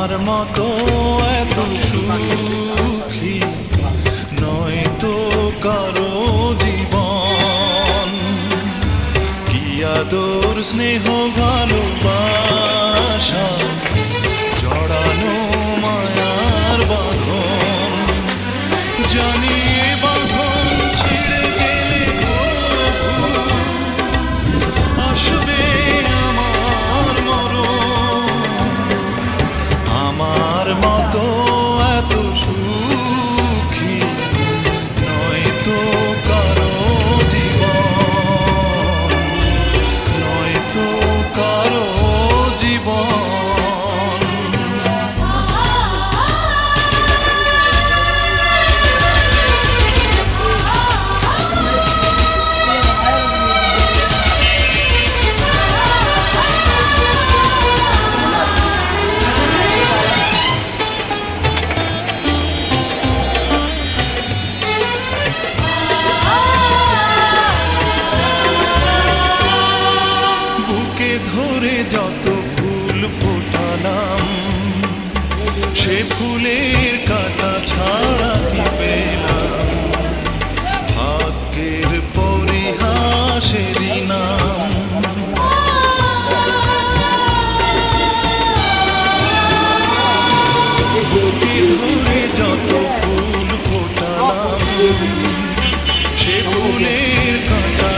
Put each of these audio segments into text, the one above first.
তোমার মতো এত নয় তো কারও জীবন। কি আদর স্নেহ ভালোবাস ফুলের কাটা ছাড়া কি পেলাম? ভাগ্যের পরিহাসেরই নাম। যত ফুল ফোটালাম সে ফুলের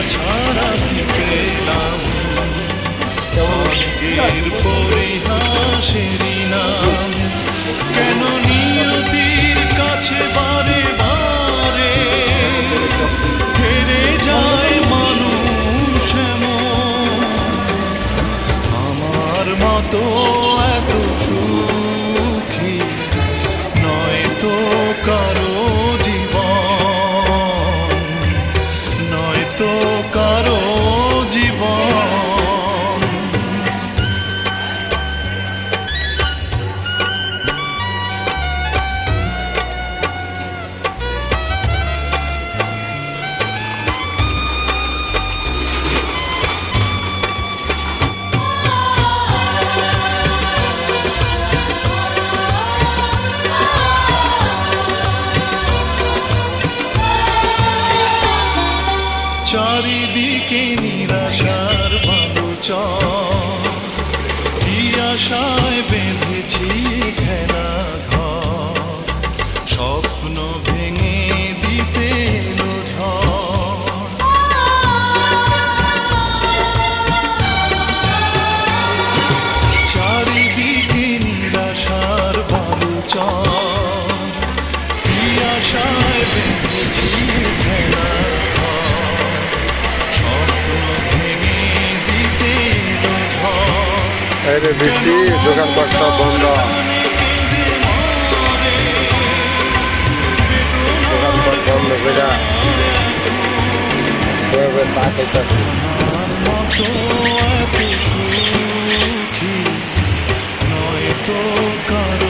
ছাড়া আশায় বেঁধেছি। বাইরে বৃষ্টি দোকানপাট সব বন্ধ। দোকানপাট বন্ধ বেড়া নয় তো